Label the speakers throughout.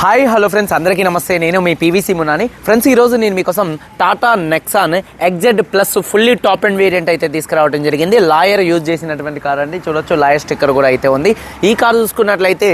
Speaker 1: Hi hello friends అందరికీ నమస్తే. నేను మీ పీవీసీ మునాని ఫ్రెండ్స్ ఈరోజు నేను మీకోసం Tata Nexon XZ plus fully top and variant అయితే తీసుకురావడం జరిగింది. లాయర్ యూజ్ చేసినటువంటి కార్ అండి. చూడొచ్చు లాయర్ స్టిక్కర్ కూడా అయితే ఉంది. ఈ కార్ చూసుకున్నట్లయితే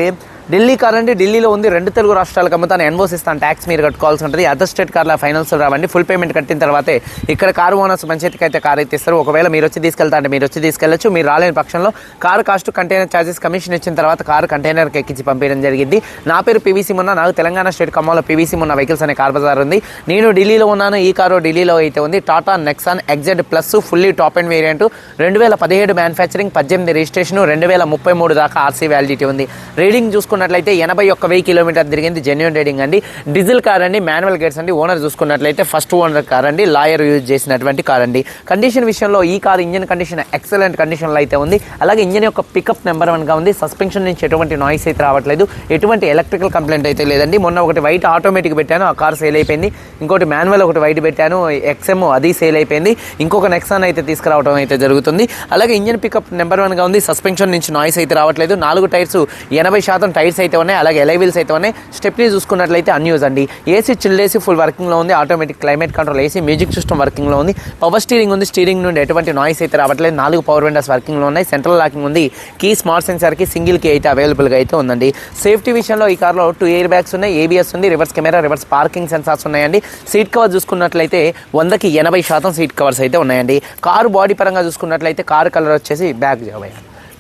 Speaker 1: ఢిల్లీ కార్ అండి. ఢిల్లీలో ఉంది. రెండు తెలుగు రాష్ట్రాలకు అమ్ముతాను. ఎన్వోస్ ఇస్తాను. ట్యాక్స్ మీరు కట్టుకోవాల్సి ఉంటుంది. అదర్ స్టేట్ కార్ల ఫైనల్స్ రావండి. ఫుల్ పేమెంట్ కట్టిన తర్వాతే ఇక్కడ కారు ఓనర్స్ మంచికి అయితే కార్ అయితే ఇస్తారు. ఒకవేళ మీరు వచ్చి తీసుకెళ్తా అంటే మీరు వచ్చి తీసుకెళ్ళచ్చు. మీరు రాలేని పక్షంలో car cost container charges commission ఇచ్చిన తర్వాత కారు కంటైనర్కి ఎక్కించి పంపించడం జరిగింది. నా పేరు పీవీసీ మొన్న నాకు తెలంగాణ స్టేట్ ఖమ్మంలో పీవీసీ మొన్న వెహికల్స్ అనే కార్ బజార్ ఉంది. నేను ఢిల్లీలో ఉన్నాను. ఈ కారు ఢిల్లీలో అయితే ఉంది. Tata Nexon XZ plus fully top and variant రెండు వేల పదిహేడు మ్యానుఫ్యాక్చరింగ్ పద్దెనిమిది రిజిస్ట్రేషన్ రెండు వేల ముప్పై మూడు దాకా ఆర్సీ వ్యాలిడిటీ ఉంది. రీడింగ్ చూసుకున్నట్లయితే ఎనభై ఒక్క వెయ్యి కిలోమీటర్ తిరిగింది జెన్యున్ రైడింగ్ అండి. డీజిల్ కార్ అండి మాన్యువల్ గేట్స్ అండి. ఓనర్ చూసుకున్నట్లయితే ఫస్ట్ ఓనర్ కార్ అండి. లాయర్ యూజ్ చేసినటువంటి కార్ అండి. కండిషన్ విషయంలో ఈ కార్ ఇంజిన్ కండిషన్ ఎక్సలెంట్ కండిషన్లో అయితే ఉంది. అలాగే ఇంజిన్ యొక్క పికప్ నెంబర్ వన్గా ఉంది. సస్పెన్షన్ నుంచి ఎటువంటి నాయిస్ అయితే రావట్లేదు. ఎటువంటి ఎలక్ట్రికల్ కంప్లైంట్ అయితే లేదండి. మొన్న ఒకటి వైట్ ఆటోమేటిక్ పెట్టాను. ఆ కార్ సేల్ అయిపోయింది. ఇంకోటి మాన్యువల్ ఒకటి వైట్ పెట్టాను. ఎక్స్ఎమ్ అది సేల్ అయిపోయింది. ఇంకొక నెక్సాన్ అయితే తీసుకురావడం అయితే జరుగుతుంది. అలాగే ఇంజిన్ పికప్ నెంబర్ వన్గా ఉంది. సస్పెన్షన్ నుంచి నాయిస్ అయితే రావట్లేదు. నాలుగు టైర్స్ ఎనభై శాతం లైట్స్ అయితే ఉన్నాయి అలాగే ఎలైవిల్స్ అయితే ఉన్నాయి. స్టెప్ని చూసుకున్నట్లయితే అన్యూజ్ అండి. ఏసీ చిల్డ్ ఏసీ ఫుల్ వర్కింగ్లో ఉంది. Automatic climate control AC music system వర్కింగ్లో ఉంది. పవర్ స్టీరింగ్ ఉంది. స్టీరింగ్ నుండి ఎటువంటి నాయిస్ అయితే రావట్లేదు. నాలుగు పవర్ విండోస్ వర్కింగ్లో ఉన్నాయి. సెంట్రల్ లాకింగ్ ఉంది. కీ స్మార్ట్ సెన్సార్కి సింగిల్ కీ అయితే అవైలబుల్గా అయితే ఉందండి. సేఫ్టీ విషయంలో ఈ కార్లో టూ ఎయిర్ బ్యాగ్స్ ఉన్నాయి. ఏబిఎస్ ఉంది. Reverse camera reverse parking sensors ఉన్నాయండి. సీట్ కవర్ చూసుకున్నట్లయితే వందకి ఎనభై శాతం సీట్ కవర్స్ అయితే ఉన్నాయండి. కారు బాడీ పరంగా చూసుకున్నట్లయితే కారు కలర్ వచ్చేసి బ్యాక్ జాబ్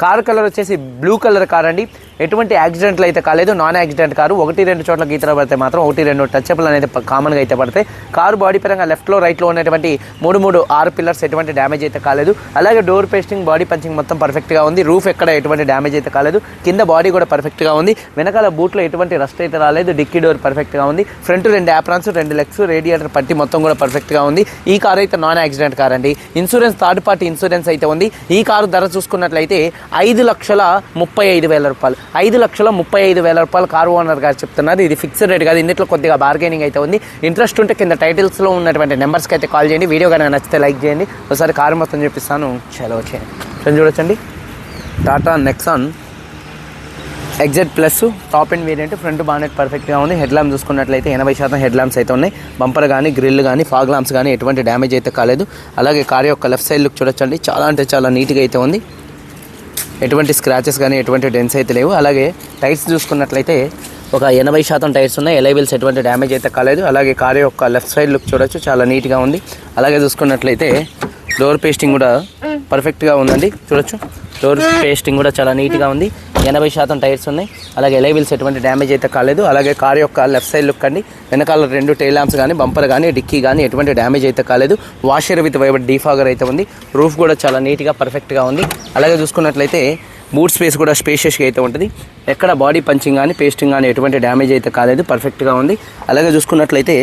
Speaker 1: కార్ కలర్ వచ్చేసి బ్లూ కలర్ కార్ అండి. ఎటువంటి యాక్సిడెంట్లు అయితే కాలేదు. Non accident car. ఒకటి రెండు చోట్ల గీతలు పడితే మాత్రం ఒకటి రెండు టచ్అప్లు అనేది కామన్గా అయితే పడతాయి. కారు బాడీ పరంగా లెఫ్ట్లో రైట్లో ఉన్నటువంటి మూడు మూడు ఆరు పిల్లర్స్ ఎటువంటి డ్యామేజ్ అయితే కాలేదు. అలాగే డోర్ పేస్టింగ్ బాడీ పంచింగ్ మొత్తం పర్ఫెక్ట్గా ఉంది. రూఫ్ ఎక్కడ ఎటువంటి డ్యామేజ్ అయితే కాలేదు. కింద బాడీ కూడా పర్ఫెక్ట్గా ఉంది. వెనకాల బూట్లో ఎటువంటి రస్ట్ అయితే రాలేదు. డిక్కీ డోర్ పర్ఫెక్ట్గా ఉంది. ఫ్రంట్ రెండు యాప్రాన్స్ రెండు లెగ్స్ రేడియేటర్ పట్టి మొత్తం కూడా పర్ఫెక్ట్గా ఉంది. ఈ కార్ అయితే నాన్ యాక్సిడెంట్ కార్ అండి. ఇన్సూరెన్స్ థర్డ్ పార్టీ ఇన్సూరెన్స్ అయితే ఉంది. ఈ కారు ధర చూసుకున్నట్లయితే ఐదు లక్షల ముప్పై ఐదు వేల రూపాయలు. ఐదు లక్షల ముప్పై ఐదు వేల రూపాయలు కారు ఓనర్ గారు చెప్తున్నారు. ఇది ఫిక్స్డ్ రేట్ కాదు. ఇందులో కొద్దిగా బార్గెనింగ్ అయితే ఉంది. ఇంట్రెస్ట్ ఉంటే కింద టైటిల్స్లో ఉన్నటువంటి నెంబర్స్కి అయితే కాల్ చేయండి. వీడియో కానీ నచ్చితే లైక్ చేయండి. ఒకసారి కారు మొత్తం చూపిస్తాను. చలో చేయండి ఫ్రెండ్ చూడొచ్చండి? Tata Nexon XZ plus top and variant front bonnet పర్ఫెక్ట్గా ఉంది. హెడ్ ల్యాంప్ చూసుకున్నట్లయితే ఎనభై శాతం హెడ్ ల్యాంప్స్ అయితే ఉన్నాయి. బంపర్ కానీ గ్రిల్ కానీ ఫాగ్ ల్యాంప్స్ కానీ ఎటువంటి డ్యామేజ్ అయితే కాలేదు. అలాగే కార్ యొక్క లెఫ్ట్ సైడ్ లుక్ చూడొచ్చండి. చాలా అంటే చాలా నీట్గా అయితే ఉంది. ఎటువంటి స్క్రాచెస్ కానీ ఎటువంటి డెన్స్ అయితే లేవు. అలాగే టైర్స్ చూసుకున్నట్లయితే ఒక ఎనభై శాతం టైర్స్ ఉన్నాయి. ఎలైబిల్స్ ఎటువంటి డ్యామేజ్ అయితే కాలేదు. అలాగే కార్ యొక్క లెఫ్ట్ సైడ్ లుక్ చూడొచ్చు. చాలా నీట్గా ఉంది. అలాగే చూసుకున్నట్లయితే డోర్ పేస్టింగ్ కూడా పర్ఫెక్ట్గా ఉందండి. చూడొచ్చు. డోర్ పేస్టింగ్ కూడా చాలా నీట్గా ఉంది. ఎనభై శాతం టైర్స్ ఉన్నాయి. అలాగే ఎలైబిల్స్ ఎటువంటి డ్యామేజ్ అయితే కాలేదు. అలాగే కార్ యొక్క లెఫ్ట్ సైడ్ లుక్ అండి. వెనకాల రెండు టైల్ ల్యాంప్స్ కానీ బంపర్ కానీ డిక్కీ కానీ ఎటువంటి డ్యామేజ్ అయితే కాలేదు. వాషర్ విత్ వైబర్ డీఫాగర్ అయితే ఉంది. రూఫ్ కూడా చాలా నీట్గా పర్ఫెక్ట్గా ఉంది. అలాగే చూసుకున్నట్లయితే బూట్ స్పేస్ కూడా స్పేషియస్గా అయితే ఉంటుంది. ఎక్కడ బాడీ పంచింగ్ కానీ పేస్టింగ్ కానీ ఎటువంటి డ్యామేజ్ అయితే కాలేదు. పర్ఫెక్ట్గా ఉంది. అలాగే చూసుకున్నట్లయితే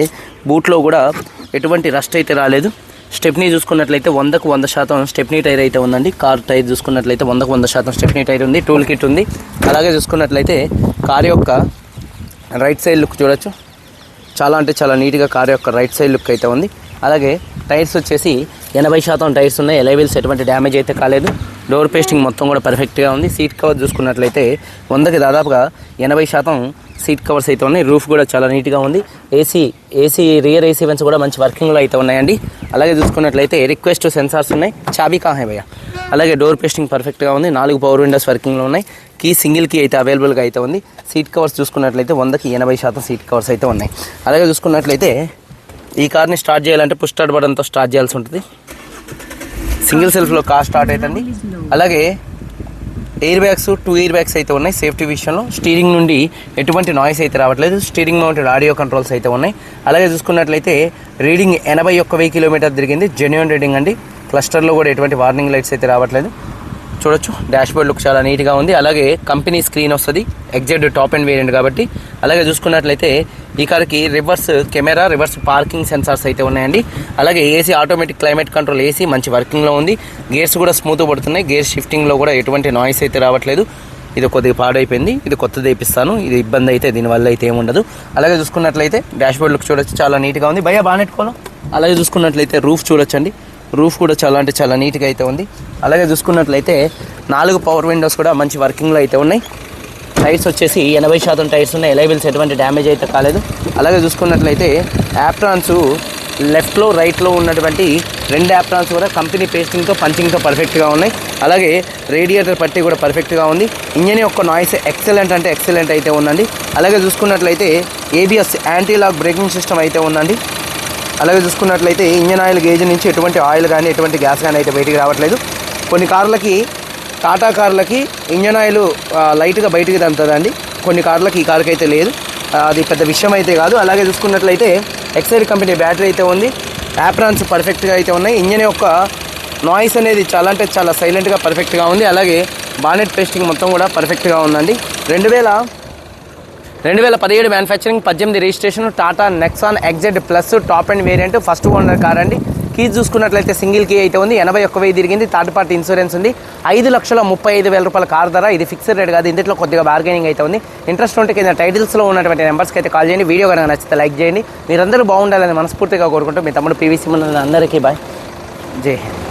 Speaker 1: బూట్లో కూడా ఎటువంటి రస్ట్ అయితే రాలేదు. స్టెప్నీ చూసుకున్నట్లయితే వందకు వంద శాతం స్టెప్నీ టైర్ అయితే ఉందండి. కార్ టైర్ చూసుకున్నట్లయితే వందకు వంద శాతం స్టెప్నీ టైర్ ఉంది టూల్ కిట్ ఉంది. అలాగే చూసుకున్నట్లయితే కార్ యొక్క రైట్ సైడ్ లుక్ చూడొచ్చు. చాలా అంటే చాలా నీట్గా కార్ యొక్క రైట్ సైడ్ లుక్ అయితే ఉంది. అలాగే టైర్స్ వచ్చేసి ఎనభై శాతం టైర్స్ ఉన్నాయి. ఎలైవిల్స్ ఎటువంటి డ్యామేజ్ అయితే కాలేదు. డోర్ పేస్టింగ్ మొత్తం కూడా పర్ఫెక్ట్గా ఉంది. సీట్ కవర్ చూసుకున్నట్లయితే వందకి దాదాపుగా ఎనభై శాతం సీట్ కవర్స్ అయితే ఉన్నాయి. రూఫ్ కూడా చాలా నీట్గా ఉంది. AC AC rear AC vents కూడా మంచి వర్కింగ్లో అయితే ఉన్నాయండి. అలాగే చూసుకున్నట్లయితే రిక్వెస్ట్ సెన్సార్స్ ఉన్నాయి. చాబీ కాహే భయ్య. అలాగే డోర్ పేస్టింగ్ పర్ఫెక్ట్గా ఉంది. నాలుగు పవర్ విండోస్ వర్కింగ్లో ఉన్నాయి. కీ సింగిల్ కీ అయితే అవైలబుల్గా అయితే ఉంది. సీట్ కవర్స్ చూసుకున్నట్లయితే వందకి ఎనభై శాతం సీట్ కవర్స్ అయితే ఉన్నాయి. అలాగే చూసుకున్నట్లయితే ఈ కార్ని స్టార్ట్ చేయాలంటే పుష్ స్టార్ట్ బటన్తో స్టార్ట్ చేయాల్సి ఉంటుంది. సింగిల్ సెల్ఫ్లో కార్ స్టార్ట్ అవుతుంది అలాగే air bags two air bags అయితే ఉన్నాయి సేఫ్టీ విషయంలో. స్టీరింగ్ నుండి ఎటువంటి నాయిస్ అయితే రావట్లేదు. స్టీరింగ్ మౌంటెడ్ ఆడియో కంట్రోల్స్ అయితే ఉన్నాయి. అలాగే చూసుకున్నట్లయితే రీడింగ్ ఎనభై ఒక్క వెయ్యి కిలోమీటర్ తిరిగింది. జెన్యున్ రీడింగ్ అండి. క్లస్టర్లో కూడా ఎటువంటి వార్నింగ్ లైట్స్ అయితే రావట్లేదు. చూడొచ్చు. డాష్ బోర్డ్ లుక్ చాలా నీట్గా ఉంది. అలాగే కంపెనీ స్క్రీన్ వస్తుంది. ఎగ్జాక్ట్ టాప్ అండ్ వేరియంట్ కాబట్టి. అలాగే చూసుకున్నట్లయితే ఈ కార్కి reverse camera reverse parking sensors అయితే ఉన్నాయండి. అలాగే AC automatic climate control AC మంచి వర్కింగ్లో ఉంది. గేర్స్ కూడా స్మూత్ పడుతున్నాయి. గేర్ షిఫ్టింగ్లో కూడా ఎటువంటి నాయిస్ అయితే రావట్లేదు. ఇది కొద్దిగా పాడైపోయింది. ఇది కొత్తది వేపిస్తాను. ఇది ఇబ్బంది అయితే దీనివల్ల అయితే ఏముండదు అలాగే చూసుకున్నట్లయితే డాష్ బోర్డ్ లుక్ చూడొచ్చు. చాలా నీట్గా ఉంది. భయ బాగా అలాగే చూసుకున్నట్లయితే రూఫ్ చూడొచ్చండి. రూఫ్ కూడా చాలా అంటే చాలా నీట్గా అయితే ఉంది. అలాగే చూసుకున్నట్లయితే నాలుగు పవర్ విండోస్ కూడా మంచి వర్కింగ్లో అయితే ఉన్నాయి. టైర్స్ వచ్చేసి ఎనభై శాతం టైర్స్ ఉన్నాయి. ఎలైబిల్స్ ఎటువంటి డ్యామేజ్ అయితే కాలేదు. అలాగే చూసుకున్నట్లయితే యాప్రాన్స్ లెఫ్ట్లో రైట్లో ఉన్నటువంటి రెండు యాప్రాన్స్ కూడా కంపెనీ పేస్టింగ్తో పంచింగ్తో పర్ఫెక్ట్గా ఉన్నాయి. అలాగే రేడియేటర్ పట్టి కూడా పర్ఫెక్ట్గా ఉంది. ఇంజన్ యొక్క నాయిస్ ఎక్సలెంట్ అంటే ఎక్సలెంట్ అయితే ఉందండి. అలాగే చూసుకున్నట్లయితే ABS anti lock braking system అయితే ఉందండి. అలాగే చూసుకున్నట్లయితే ఇంజన్ ఆయిల్ గేజ్ నుంచి ఎటువంటి ఆయిల్ కానీ ఎటువంటి గ్యాస్ కానీ అయితే బయటికి రావట్లేదు. కొన్ని కార్లకి టాటా కార్లకి ఇంజన్ ఆయిల్ లైట్గా బయటికి తంతుందండి కొన్ని కార్లకి ఈ కార్కి అయితే లేదు. అది పెద్ద విషయం అయితే కాదు. అలాగే చూసుకున్నట్లయితే ఎక్సైడ్ కంపెనీ బ్యాటరీ అయితే ఉంది. యాప్రాన్స్ పర్ఫెక్ట్గా అయితే ఉన్నాయి. ఇంజన్ యొక్క నాయిస్ అనేది చాలా అంటే చాలా సైలెంట్గా పర్ఫెక్ట్గా ఉంది. అలాగే బానెట్ పేస్టింగ్ మొత్తం కూడా పర్ఫెక్ట్గా ఉందండి. రెండు వేల రెండు వేల పదిహేడు మ్యానుఫ్యాక్చరింగ్ పద్దెనిమిది registration Tata Nexon XZ plus top and variant first owner car అండి. కీ చూసుకున్నట్లయితే సింగిల్ కీ అయితే ఉంది. ఎనభై ఒక్క వెయ్యి తిరిగింది. థర్డ్ పార్టీ ఇన్సూరెన్స్ ఉంది. ఐదు లక్షల ముప్పై ఐదు వేల రూపాయల కార్ ధర. ఇది ఫిక్స్డ్ రేట్ కాదు. ఇందులో కొద్దిగా బార్గెనింగ్ అయితే ఉంది. ఇంట్రెస్ట్ ఉంటే కింద టైటిల్స్లో ఉన్నటువంటి నెంబర్స్కి అయితే కాల్ చేయండి. వీడియో కనుక నచ్చితే లైక్ చేయండి. మీరందరూ బాగుండాలని మనస్ఫూర్తిగా కోరుకుంటూ మీ తమ్ముడు పీవీసీ మన అందరికీ బాయ్ జై హింద్.